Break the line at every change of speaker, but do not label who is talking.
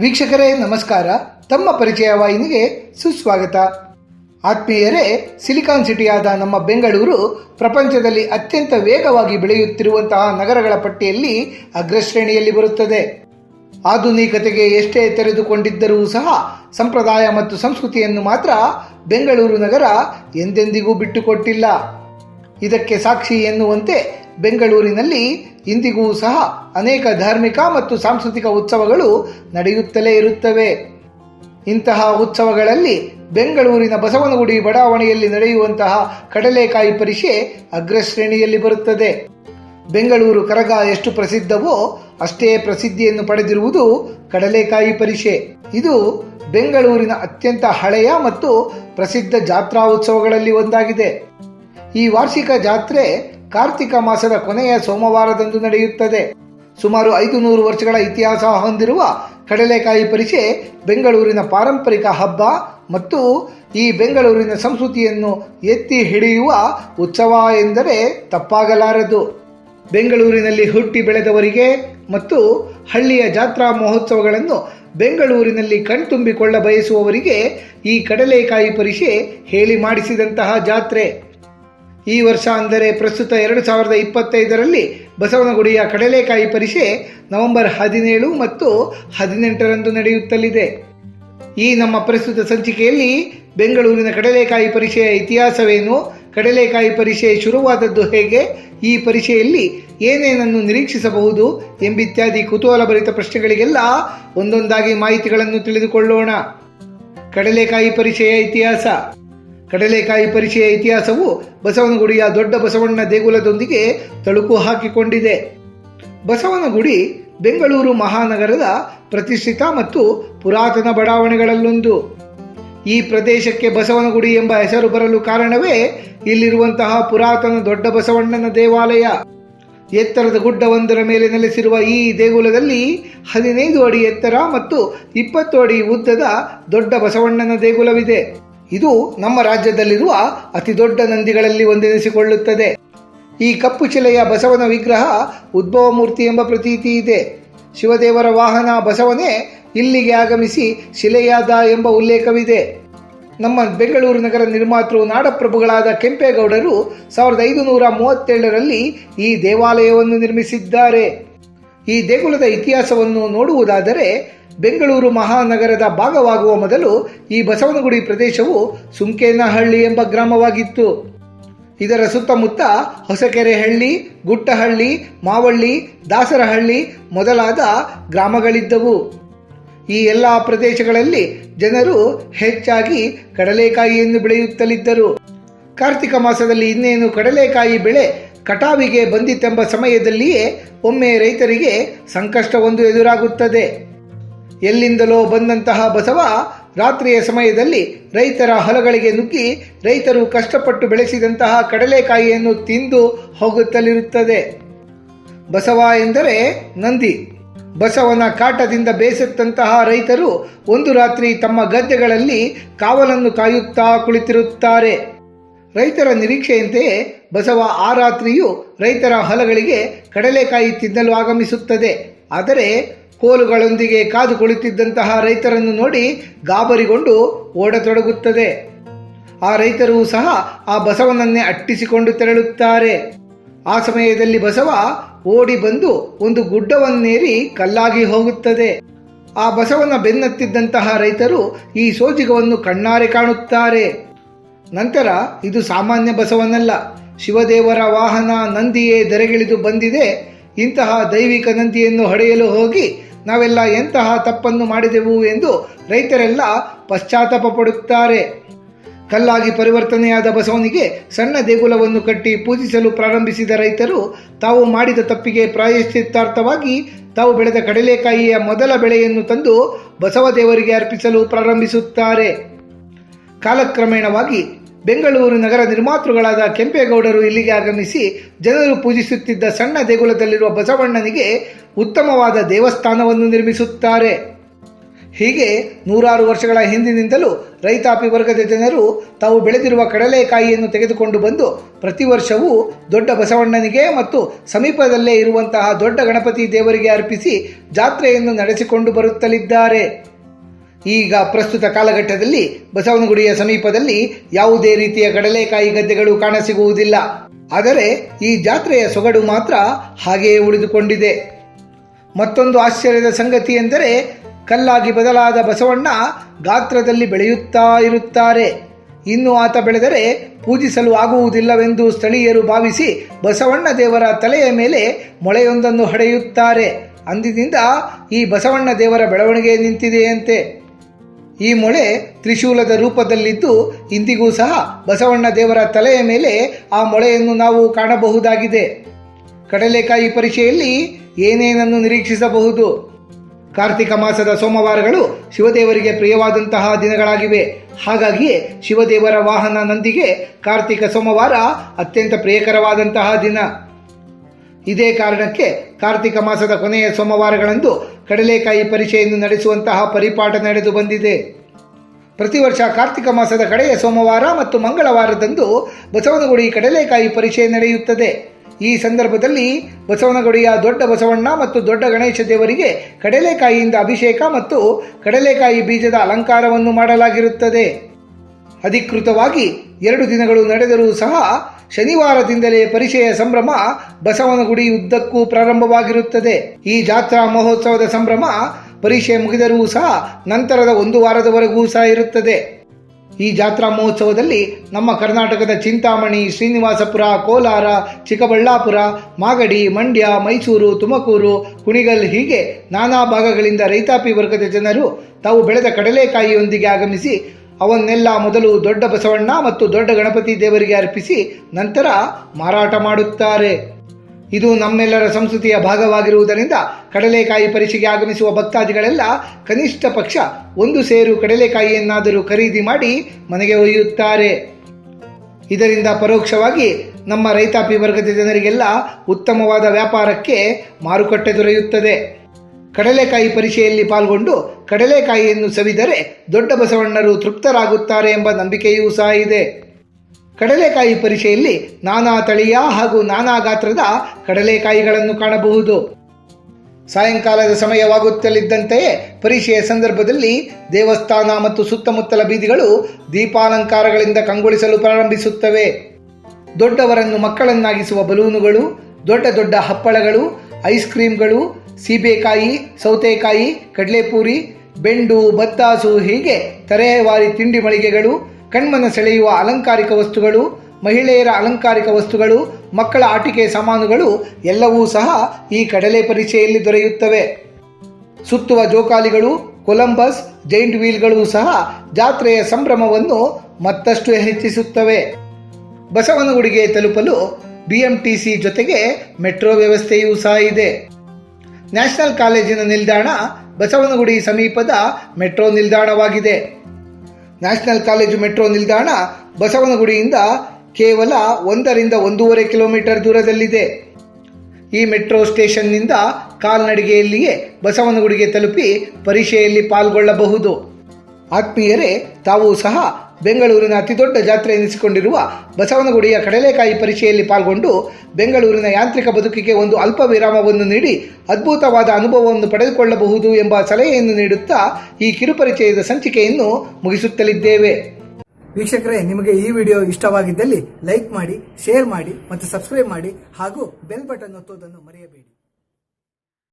ವೀಕ್ಷಕರೇ, ನಮಸ್ಕಾರ. ತಮ್ಮ ಪರಿಚಯ ವಾಹಿನಿಗೆ ಸುಸ್ವಾಗತ. ಆತ್ಮೀಯರೇ, ಸಿಲಿಕಾನ್ ಸಿಟಿಯಾದ ನಮ್ಮ ಬೆಂಗಳೂರು ಪ್ರಪಂಚದಲ್ಲಿ ಅತ್ಯಂತ ವೇಗವಾಗಿ ಬೆಳೆಯುತ್ತಿರುವಂತಹ ನಗರಗಳ ಪಟ್ಟಿಯಲ್ಲಿ ಅಗ್ರಶ್ರೇಣಿಯಲ್ಲಿ ಬರುತ್ತದೆ. ಆಧುನಿಕತೆಗೆ ಎಷ್ಟೇ ತೆರೆದುಕೊಂಡಿದ್ದರೂ ಸಹ ಸಂಪ್ರದಾಯ ಮತ್ತು ಸಂಸ್ಕೃತಿಯನ್ನು ಮಾತ್ರ ಬೆಂಗಳೂರು ನಗರ ಎಂದೆಂದಿಗೂ ಬಿಟ್ಟುಕೊಟ್ಟಿಲ್ಲ. ಇದಕ್ಕೆ ಸಾಕ್ಷಿ ಎನ್ನುವಂತೆ ಬೆಂಗಳೂರಿನಲ್ಲಿ ಇಂದಿಗೂ ಸಹ ಅನೇಕ ಧಾರ್ಮಿಕ ಮತ್ತು ಸಾಂಸ್ಕೃತಿಕ ಉತ್ಸವಗಳು ನಡೆಯುತ್ತಲೇ ಇರುತ್ತವೆ. ಇಂತಹ ಉತ್ಸವಗಳಲ್ಲಿ ಬೆಂಗಳೂರಿನ ಬಸವನಗುಡಿ ಬಡಾವಣೆಯಲ್ಲಿ ನಡೆಯುವಂತಹ ಕಡಲೆಕಾಯಿ ಪರಿಷೆ ಅಗ್ರಶ್ರೇಣಿಯಲ್ಲಿ ಬರುತ್ತದೆ. ಬೆಂಗಳೂರು ಕರಗ ಎಷ್ಟು ಪ್ರಸಿದ್ಧವೋ ಅಷ್ಟೇ ಪ್ರಸಿದ್ಧಿಯನ್ನು ಪಡೆದಿರುವುದು ಕಡಲೆಕಾಯಿ ಪರಿಷೆ. ಇದು ಬೆಂಗಳೂರಿನ ಅತ್ಯಂತ ಹಳೆಯ ಮತ್ತು ಪ್ರಸಿದ್ಧ ಜಾತ್ರಾ ಉತ್ಸವಗಳಲ್ಲಿ ಒಂದಾಗಿದೆ. ಈ ವಾರ್ಷಿಕ ಜಾತ್ರೆ ಕಾರ್ತಿಕ ಮಾಸದ ಕೊನೆಯ ಸೋಮವಾರದಂದು ನಡೆಯುತ್ತದೆ. ಸುಮಾರು ಐದು ನೂರು ವರ್ಷಗಳ ಇತಿಹಾಸ ಹೊಂದಿರುವ ಕಡಲೆಕಾಯಿ ಪರಿಷೆ ಬೆಂಗಳೂರಿನ ಪಾರಂಪರಿಕ ಹಬ್ಬ ಮತ್ತು ಈ ಬೆಂಗಳೂರಿನ ಸಂಸ್ಕೃತಿಯನ್ನು ಎತ್ತಿ ಹಿಡಿಯುವ ಉತ್ಸವ ಎಂದರೆ ತಪ್ಪಾಗಲಾರದು. ಬೆಂಗಳೂರಿನಲ್ಲಿ ಹುಟ್ಟಿ ಬೆಳೆದವರಿಗೆ ಮತ್ತು ಹಳ್ಳಿಯ ಜಾತ್ರಾ ಮಹೋತ್ಸವಗಳನ್ನು ಬೆಂಗಳೂರಿನಲ್ಲಿ ಕಣ್ತುಂಬಿಕೊಳ್ಳ ಬಯಸುವವರಿಗೆ ಈ ಕಡಲೆಕಾಯಿ ಪರಿಷೆ ಹೇಳಿ ಮಾಡಿಸಿದಂತಹ ಜಾತ್ರೆ. ಈ ವರ್ಷ ಅಂದರೆ ಪ್ರಸ್ತುತ ಎರಡು ಸಾವಿರದ ಇಪ್ಪತ್ತೈದರಲ್ಲಿ ಬಸವನಗುಡಿಯ ಕಡಲೆಕಾಯಿ ಪರಿಷೆ ನವೆಂಬರ್ ಹದಿನೇಳು ಮತ್ತು ಹದಿನೆಂಟರಂದು ನಡೆಯುತ್ತಲಿದೆ. ಈ ನಮ್ಮ ಪ್ರಸ್ತುತ ಸಂಚಿಕೆಯಲ್ಲಿ ಬೆಂಗಳೂರಿನ ಕಡಲೆಕಾಯಿ ಪರಿಷೆಯ ಇತಿಹಾಸವೇನು, ಕಡಲೆಕಾಯಿ ಪರಿಷೆ ಶುರುವಾದದ್ದು ಹೇಗೆ, ಈ ಪರಿಷೆಯಲ್ಲಿ ಏನೇನನ್ನು ನಿರೀಕ್ಷಿಸಬಹುದು ಎಂಬಿತ್ಯಾದಿ ಕುತೂಹಲಭರಿತ ಪ್ರಶ್ನೆಗಳಿಗೆಲ್ಲ ಒಂದೊಂದಾಗಿ ಮಾಹಿತಿಗಳನ್ನು ತಿಳಿದುಕೊಳ್ಳೋಣ. ಕಡಲೆಕಾಯಿ ಪರಿಷೆಯ ಇತಿಹಾಸ. ಕಡಲೆಕಾಯಿ ಪರಿಚಯ ಇತಿಹಾಸವು ಬಸವನಗುಡಿಯ ದೊಡ್ಡ ಬಸವಣ್ಣ ದೇಗುಲದೊಂದಿಗೆ ತಳುಕು ಹಾಕಿಕೊಂಡಿದೆ. ಬಸವನಗುಡಿ ಬೆಂಗಳೂರು ಮಹಾನಗರದ ಪ್ರತಿಷ್ಠಿತ ಮತ್ತು ಪುರಾತನ ಬಡಾವಣೆಗಳಲ್ಲೊಂದು. ಈ ಪ್ರದೇಶಕ್ಕೆ ಬಸವನಗುಡಿ ಎಂಬ ಹೆಸರು ಬರಲು ಕಾರಣವೇ ಇಲ್ಲಿರುವಂತಹ ಪುರಾತನ ದೊಡ್ಡ ಬಸವಣ್ಣನ ದೇವಾಲಯ. ಎತ್ತರದ ಗುಡ್ಡವೊಂದರ ಮೇಲೆ ನೆಲೆಸಿರುವ ಈ ದೇಗುಲದಲ್ಲಿ ಹದಿನೈದು ಅಡಿ ಎತ್ತರ ಮತ್ತು ಇಪ್ಪತ್ತು ಅಡಿ ಉದ್ದದ ದೊಡ್ಡ ಬಸವಣ್ಣನ ದೇಗುಲವಿದೆ. ಇದು ನಮ್ಮ ರಾಜ್ಯದಲ್ಲಿರುವ ಅತಿ ದೊಡ್ಡ ನಂದಿಗಳಲ್ಲಿ ಒಂದೆನಿಸಿಕೊಳ್ಳುತ್ತದೆ. ಈ ಕಪ್ಪು ಶಿಲೆಯ ಬಸವನ ವಿಗ್ರಹ ಉದ್ಭವ ಮೂರ್ತಿ ಎಂಬ ಪ್ರತೀತಿ ಇದೆ. ಶಿವದೇವರ ವಾಹನ ಬಸವನೇ ಇಲ್ಲಿಗೆ ಆಗಮಿಸಿ ಶಿಲೆಯಾದ ಎಂಬ ಉಲ್ಲೇಖವಿದೆ. ನಮ್ಮ ಬೆಂಗಳೂರು ನಗರ ನಿರ್ಮಾತೃ ನಾಡಪ್ರಭುಗಳಾದ ಕೆಂಪೇಗೌಡರು ಸಾವಿರದ ಐದುನೂರ ಮೂವತ್ತೇಳರಲ್ಲಿ ಈ ದೇವಾಲಯವನ್ನು ನಿರ್ಮಿಸಿದ್ದಾರೆ. ಈ ದೇಗುಲದ ಇತಿಹಾಸವನ್ನು ನೋಡುವುದಾದರೆ ಬೆಂಗಳೂರು ಮಹಾನಗರದ ಭಾಗವಾಗುವ ಮೊದಲು ಈ ಬಸವನಗುಡಿ ಪ್ರದೇಶವು ಸುಂಕೇನಹಳ್ಳಿ ಎಂಬ ಗ್ರಾಮವಾಗಿತ್ತು. ಇದರ ಸುತ್ತಮುತ್ತ ಹೊಸಕೆರೆಹಳ್ಳಿ, ಗುಟ್ಟಹಳ್ಳಿ, ಮಾವಳ್ಳಿ, ದಾಸರಹಳ್ಳಿ ಮೊದಲಾದ ಗ್ರಾಮಗಳಿದ್ದವು. ಈ ಎಲ್ಲ ಪ್ರದೇಶಗಳಲ್ಲಿ ಜನರು ಹೆಚ್ಚಾಗಿ ಕಡಲೆಕಾಯಿಯನ್ನು ಬೆಳೆಯುತ್ತಲಿದ್ದರು. ಕಾರ್ತಿಕ ಮಾಸದಲ್ಲಿ ಇನ್ನೇನು ಕಡಲೆಕಾಯಿ ಬೆಳೆ ಕಟಾವಿಗೆ ಬಂದಿತೆಂಬ ಸಮಯದಲ್ಲಿಯೇ ಒಮ್ಮೆ ರೈತರಿಗೆ ಸಂಕಷ್ಟವೊಂದು ಎದುರಾಗುತ್ತದೆ. ಎಲ್ಲಿಂದಲೋ ಬಂದಂತಹ ಬಸವ ರಾತ್ರಿಯ ಸಮಯದಲ್ಲಿ ರೈತರ ಹೊಲಗಳಿಗೆ ನುಗ್ಗಿ ರೈತರು ಕಷ್ಟಪಟ್ಟು ಬೆಳೆಸಿದಂತಹ ಕಡಲೆಕಾಯಿಯನ್ನು ತಿಂದು ಹೋಗುತ್ತಲಿರುತ್ತದೆ. ಬಸವ ಎಂದರೆ ನಂದಿ. ಬಸವನ ಕಾಟದಿಂದ ಬೇಸತ್ತಂತಹ ರೈತರು ಒಂದು ರಾತ್ರಿ ತಮ್ಮ ಗದ್ದೆಗಳಲ್ಲಿ ಕಾವಲನ್ನು ಕಾಯುತ್ತಾ ಕುಳಿತಿರುತ್ತಾರೆ. ರೈತರ ನಿರೀಕ್ಷೆಯಂತೆಯೇ ಬಸವ ಆ ರಾತ್ರಿಯೂ ರೈತರ ಹೊಲಗಳಿಗೆ ಕಡಲೆಕಾಯಿ ತಿನ್ನಲು ಆಗಮಿಸುತ್ತದೆ. ಆದರೆ ಕೋಲುಗಳೊಂದಿಗೆ ಕಾದು ಕುಳಿತಿದ್ದಂತಹ ರೈತರನ್ನು ನೋಡಿ ಗಾಬರಿಗೊಂಡು ಓಡತೊಡಗುತ್ತದೆ. ಆ ರೈತರು ಸಹ ಆ ಬಸವನನ್ನೇ ಅಟ್ಟಿಸಿಕೊಂಡು ತೆರಳುತ್ತಾರೆ. ಆ ಸಮಯದಲ್ಲಿ ಬಸವ ಓಡಿ ಬಂದು ಒಂದು ಗುಡ್ಡವನ್ನೇರಿ ಕಲ್ಲಾಗಿ ಹೋಗುತ್ತದೆ. ಆ ಬಸವನ ಬೆನ್ನತ್ತಿದ್ದಂತಹ ರೈತರು ಈ ಸೋಜಿಗವನ್ನು ಕಣ್ಣಾರೆ ಕಾಣುತ್ತಾರೆ. ನಂತರ ಇದು ಸಾಮಾನ್ಯ ಬಸವನಲ್ಲ. ಶಿವದೇವರ ವಾಹನ ನಂದಿಯೇ ದರೆಗಿಳಿದು ಬಂದಿದೆ. ಇಂತಹ ದೈವಿಕ ನಂದಿಯನ್ನು ಹೊಡೆಯಲು ಹೋಗಿ ನಾವೆಲ್ಲ ಎಂತಹ ತಪ್ಪನ್ನು ಮಾಡಿದೆವು ಎಂದು ರೈತರೆಲ್ಲ ಪಶ್ಚಾತ್ತಾಪ ಪಡುತ್ತಾರೆ. ಕಲ್ಲಾಗಿ ಪರಿವರ್ತನೆಯಾದ ಬಸವನಿಗೆ ಸಣ್ಣ ದೇಗುಲವನ್ನು ಕಟ್ಟಿ ಪೂಜಿಸಲು ಪ್ರಾರಂಭಿಸಿದ ರೈತರು, ತಾವು ಮಾಡಿದ ತಪ್ಪಿಗೆ ಪ್ರಾಯಶ್ಚಿತ್ತಾರ್ಥವಾಗಿ ತಾವು ಬೆಳೆದ ಕಡಲೆಕಾಯಿಯ ಮೊದಲ ಬೆಳೆಯನ್ನು ತಂದು ಬಸವ ದೇವರಿಗೆ ಅರ್ಪಿಸಲು ಪ್ರಾರಂಭಿಸುತ್ತಾರೆ. ಕಾಲಕ್ರಮೇಣವಾಗಿ ಬೆಂಗಳೂರು ನಗರ ನಿರ್ಮಾತೃಗಳಾದ ಕೆಂಪೇಗೌಡರು ಇಲ್ಲಿಗೆ ಆಗಮಿಸಿ ಜನರು ಪೂಜಿಸುತ್ತಿದ್ದ ಸಣ್ಣ ದೇಗುಲದಲ್ಲಿರುವ ಬಸವಣ್ಣನಿಗೆ ಉತ್ತಮವಾದ ದೇವಸ್ಥಾನವನ್ನು ನಿರ್ಮಿಸುತ್ತಾರೆ. ಹೀಗೆ ನೂರಾರು ವರ್ಷಗಳ ಹಿಂದಿನಿಂದಲೂ ರೈತಾಪಿ ವರ್ಗದ ಜನರು ತಾವು ಬೆಳೆದಿರುವ ಕಡಲೆಕಾಯಿಯನ್ನು ತೆಗೆದುಕೊಂಡು ಬಂದು ಪ್ರತಿ ವರ್ಷವೂ ದೊಡ್ಡ ಬಸವಣ್ಣನಿಗೆ ಮತ್ತು ಸಮೀಪದಲ್ಲೇ ಇರುವಂತಹ ದೊಡ್ಡ ಗಣಪತಿ ದೇವರಿಗೆ ಅರ್ಪಿಸಿ ಜಾತ್ರೆಯನ್ನು ನಡೆಸಿಕೊಂಡು ಬರುತ್ತಲಿದ್ದಾರೆ. ಈಗ ಪ್ರಸ್ತುತ ಕಾಲಘಟ್ಟದಲ್ಲಿ ಬಸವನಗುಡಿಯ ಸಮೀಪದಲ್ಲಿ ಯಾವುದೇ ರೀತಿಯ ಕಡಲೆಕಾಯಿ ಗದ್ದೆಗಳು ಕಾಣಸಿಗುವುದಿಲ್ಲ. ಆದರೆ ಈ ಜಾತ್ರೆಯ ಸೊಗಡು ಮಾತ್ರ ಹಾಗೆಯೇ ಉಳಿದುಕೊಂಡಿದೆ. ಮತ್ತೊಂದು ಆಶ್ಚರ್ಯದ ಸಂಗತಿ ಎಂದರೆ ಕಲ್ಲಾಗಿ ಬದಲಾದ ಬಸವಣ್ಣ ಗಾತ್ರದಲ್ಲಿ ಬೆಳೆಯುತ್ತಾ ಇರುತ್ತಾರೆ. ಇನ್ನು ಆತ ಬೆಳೆದರೆ ಪೂಜಿಸಲು ಆಗುವುದಿಲ್ಲವೆಂದು ಸ್ಥಳೀಯರು ಭಾವಿಸಿ ಬಸವಣ್ಣ ದೇವರ ತಲೆಯ ಮೇಲೆ ಮೊಳೆಯೊಂದನ್ನು ಹಡೆಯುತ್ತಾರೆ. ಅಂದಿನಿಂದ ಈ ಬಸವಣ್ಣ ದೇವರ ಬೆಳವಣಿಗೆ ನಿಂತಿದೆಯಂತೆ. ಈ ಮೊಳೆ ತ್ರಿಶೂಲದ ರೂಪದಲ್ಲಿದ್ದು ಇಂದಿಗೂ ಸಹ ಬಸವಣ್ಣ ದೇವರ ತಲೆಯ ಮೇಲೆ ಆ ಮೊಳೆಯನ್ನು ನಾವು ಕಾಣಬಹುದಾಗಿದೆ. ಕಡಲೆಕಾಯಿ ಪರೀಕ್ಷೆಯಲ್ಲಿ ಏನೇನನ್ನು ನಿರೀಕ್ಷಿಸಬಹುದು? ಕಾರ್ತಿಕ ಮಾಸದ ಸೋಮವಾರಗಳು ಶಿವದೇವರಿಗೆ ಪ್ರಿಯವಾದಂತಹ ದಿನಗಳಾಗಿವೆ. ಹಾಗಾಗಿಯೇ ಶಿವದೇವರ ವಾಹನ ನಂದಿಗೆ ಕಾರ್ತಿಕ ಸೋಮವಾರ ಅತ್ಯಂತ ಪ್ರಿಯಕರವಾದಂತಹ ದಿನ. ಇದೇ ಕಾರಣಕ್ಕೆ ಕಾರ್ತಿಕ ಮಾಸದ ಕೊನೆಯ ಸೋಮವಾರಗಳಂದು ಕಡಲೆಕಾಯಿ ಪರಿಚಯನ್ನು ನಡೆಸುವಂತಹ ಪರಿಪಾಠ ನಡೆದು ಬಂದಿದೆ. ಪ್ರತಿ ವರ್ಷ ಕಾರ್ತಿಕ ಮಾಸದ ಕಡೆಯ ಸೋಮವಾರ ಮತ್ತು ಮಂಗಳವಾರದಂದು ಬಸವನಗುಡಿ ಕಡಲೆಕಾಯಿ ಪರಿಚಯ ನಡೆಯುತ್ತದೆ. ಈ ಸಂದರ್ಭದಲ್ಲಿ ಬಸವನಗುಡಿಯ ದೊಡ್ಡ ಬಸವಣ್ಣ ಮತ್ತು ದೊಡ್ಡ ಗಣೇಶ ದೇವರಿಗೆ ಕಡಲೆಕಾಯಿಯಿಂದ ಅಭಿಷೇಕ ಮತ್ತು ಕಡಲೆಕಾಯಿ ಬೀಜದ ಅಲಂಕಾರವನ್ನು ಮಾಡಲಾಗಿರುತ್ತದೆ. ಅಧಿಕೃತವಾಗಿ ಎರಡು ದಿನಗಳು ನಡೆದರೂ ಸಹ ಶನಿವಾರದಿಂದಲೇ ಪರಿಚಯ ಸಂಭ್ರಮ ಬಸವನಗುಡಿ ಉದ್ದಕ್ಕೂ ಪ್ರಾರಂಭವಾಗಿರುತ್ತದೆ. ಈ ಜಾತ್ರಾ ಮಹೋತ್ಸವದ ಸಂಭ್ರಮ ಪರೀಕ್ಷೆ ಮುಗಿದರೂ ಸಹ ನಂತರದ ಒಂದು ವಾರದವರೆಗೂ ಸಹ ಇರುತ್ತದೆ. ಈ ಜಾತ್ರಾ ಮಹೋತ್ಸವದಲ್ಲಿ ನಮ್ಮ ಕರ್ನಾಟಕದ ಚಿಂತಾಮಣಿ, ಶ್ರೀನಿವಾಸಪುರ, ಕೋಲಾರ, ಚಿಕ್ಕಬಳ್ಳಾಪುರ, ಮಾಗಡಿ, ಮಂಡ್ಯ, ಮೈಸೂರು, ತುಮಕೂರು, ಕುಣಿಗಲ್ ಹೀಗೆ ನಾನಾ ಭಾಗಗಳಿಂದ ರೈತಾಪಿ ವರ್ಗದ ಜನರು ತಾವು ಬೆಳೆದ ಕಡಲೆಕಾಯಿಯೊಂದಿಗೆ ಆಗಮಿಸಿ ಅವನ್ನೆಲ್ಲ ಮೊದಲು ದೊಡ್ಡ ಬಸವಣ್ಣ ಮತ್ತು ದೊಡ್ಡ ಗಣಪತಿ ದೇವರಿಗೆ ಅರ್ಪಿಸಿ ನಂತರ ಮಾರಾಟ ಮಾಡುತ್ತಾರೆ. ಇದು ನಮ್ಮೆಲ್ಲರ ಸಂಸ್ಕೃತಿಯ ಭಾಗವಾಗಿರುವುದರಿಂದ ಕಡಲೆಕಾಯಿ ಪರೀಕ್ಷೆಗೆ ಆಗಮಿಸುವ ಭಕ್ತಾದಿಗಳೆಲ್ಲ ಕನಿಷ್ಠ ಪಕ್ಷ ಒಂದು ಸೇರು ಕಡಲೆಕಾಯಿಯನ್ನಾದರೂ ಖರೀದಿ ಮಾಡಿ ಮನೆಗೆ ಒಯ್ಯುತ್ತಾರೆ. ಇದರಿಂದ ಪರೋಕ್ಷವಾಗಿ ನಮ್ಮ ರೈತಾಪಿ ವರ್ಗದ ಜನರಿಗೆಲ್ಲ ಉತ್ತಮವಾದ ವ್ಯಾಪಾರಕ್ಕೆ ಮಾರುಕಟ್ಟೆ ದೊರೆಯುತ್ತದೆ. ಕಡಲೆಕಾಯಿ ಪರಿಷೆಯಲ್ಲಿ ಪಾಲ್ಗೊಂಡು ಕಡಲೆಕಾಯಿಯನ್ನು ಸವಿದರೆ ದೊಡ್ಡ ಬಸವಣ್ಣರು ತೃಪ್ತರಾಗುತ್ತಾರೆ ಎಂಬ ನಂಬಿಕೆಯೂ ಸಹ ಇದೆ. ಕಡಲೆಕಾಯಿ ಪರಿಷೆಯಲ್ಲಿ ನಾನಾ ತಳಿಯ ಹಾಗೂ ನಾನಾ ಗಾತ್ರದ ಕಡಲೆಕಾಯಿಗಳನ್ನು ಕಾಣಬಹುದು. ಸಾಯಂಕಾಲದ ಸಮಯವಾಗುತ್ತಲಿದ್ದಂತೆಯೇ ಪರಿಷೆಯ ಸಂದರ್ಭದಲ್ಲಿ ದೇವಸ್ಥಾನ ಮತ್ತು ಸುತ್ತಮುತ್ತಲ ಬೀದಿಗಳು ದೀಪಾಲಂಕಾರಗಳಿಂದ ಕಂಗೊಳಿಸಲು ಪ್ರಾರಂಭಿಸುತ್ತವೆ. ದೊಡ್ಡವರನ್ನು ಮಕ್ಕಳನ್ನಾಗಿಸುವ ಬಲೂನುಗಳು, ದೊಡ್ಡ ದೊಡ್ಡ ಹಪ್ಪಳಗಳು, ಐಸ್ ಕ್ರೀಮ್ಗಳು ಸೀಬೆಕಾಯಿ, ಸೌತೆಕಾಯಿ, ಕಡಲೆಪೂರಿ, ಬೆಂಡು ಬತ್ತಾಸು ಹೀಗೆ ತರಹೇವಾರಿ ತಿಂಡಿ ಮಳಿಗೆಗಳು, ಕಣ್ಮನ ಸೆಳೆಯುವ ಅಲಂಕಾರಿಕ ವಸ್ತುಗಳು, ಮಹಿಳೆಯರ ಅಲಂಕಾರಿಕ ವಸ್ತುಗಳು, ಮಕ್ಕಳ ಆಟಿಕೆ ಸಾಮಾನುಗಳು ಎಲ್ಲವೂ ಸಹ ಈ ಕಡಲೆ ಪರಿಚಯಲ್ಲಿ ದೊರೆಯುತ್ತವೆ. ಸುತ್ತುವ ಜೋಕಾಲಿಗಳು, ಕೊಲಂಬಸ್, ಜೈಂಟ್ ವೀಲ್ಗಳು ಸಹ ಜಾತ್ರೆಯ ಸಂಭ್ರಮವನ್ನು ಮತ್ತಷ್ಟು ಹೆಚ್ಚಿಸುತ್ತವೆ. ಬಸವನಗುಡಿಗೆ ತಲುಪಲು ಬಿಎಂಟಿಸಿ ಜೊತೆಗೆ ಮೆಟ್ರೋ ವ್ಯವಸ್ಥೆಯೂ ಸಹ ಇದೆ. ನ್ಯಾಷನಲ್ ಕಾಲೇಜಿನ ನಿಲ್ದಾಣ ಬಸವನಗುಡಿ ಸಮೀಪದ ಮೆಟ್ರೋ ನಿಲ್ದಾಣವಾಗಿದೆ. ನ್ಯಾಷನಲ್ ಕಾಲೇಜು ಮೆಟ್ರೋ ನಿಲ್ದಾಣ ಬಸವನಗುಡಿಯಿಂದ ಕೇವಲ ಒಂದರಿಂದ ಒಂದೂವರೆ ಕಿಲೋಮೀಟರ್ ದೂರದಲ್ಲಿದೆ. ಈ ಮೆಟ್ರೋ ಸ್ಟೇಷನ್ನಿಂದ ಕಾಲ್ನಡಿಗೆಯಲ್ಲಿಯೇ ಬಸವನಗುಡಿಗೆ ತಲುಪಿ ಪರೀಕ್ಷೆಯಲ್ಲಿ ಪಾಲ್ಗೊಳ್ಳಬಹುದು. ಆತ್ಮೀಯರೇ, ತಾವು ಸಹ ಬೆಂಗಳೂರಿನ ಅತಿದೊಡ್ಡ ಜಾತ್ರೆ ಎನಿಸಿಕೊಂಡಿರುವ ಬಸವನಗುಡಿಯ ಕಡಲೆಕಾಯಿ ಪರಿಚಯಲ್ಲಿ ಪಾಲ್ಗೊಂಡು ಬೆಂಗಳೂರಿನ ಯಾಂತ್ರಿಕ ಬದುಕಿಗೆ ಒಂದು ಅಲ್ಪ ವಿರಾಮವನ್ನು ನೀಡಿ ಅದ್ಭುತವಾದ ಅನುಭವವನ್ನು ಪಡೆದುಕೊಳ್ಳಬಹುದು ಎಂಬ ಸಲಹೆಯನ್ನು ನೀಡುತ್ತಾ ಈ ಕಿರುಪರಿಚಯದ ಸಂಚಿಕೆಯನ್ನು ಮುಗಿಸುತ್ತಲಿದ್ದೇವೆ. ವೀಕ್ಷಕರೇ, ನಿಮಗೆ ಈ ವಿಡಿಯೋ ಇಷ್ಟವಾಗಿದ್ದಲ್ಲಿ ಲೈಕ್ ಮಾಡಿ, ಶೇರ್ ಮಾಡಿ ಮತ್ತು ಸಬ್ಸ್ಕ್ರೈಬ್ ಮಾಡಿ ಹಾಗೂ ಬೆಲ್ ಬಟನ್ ಒತ್ತುವುದನ್ನು ಮರೆಯಬೇಡಿ.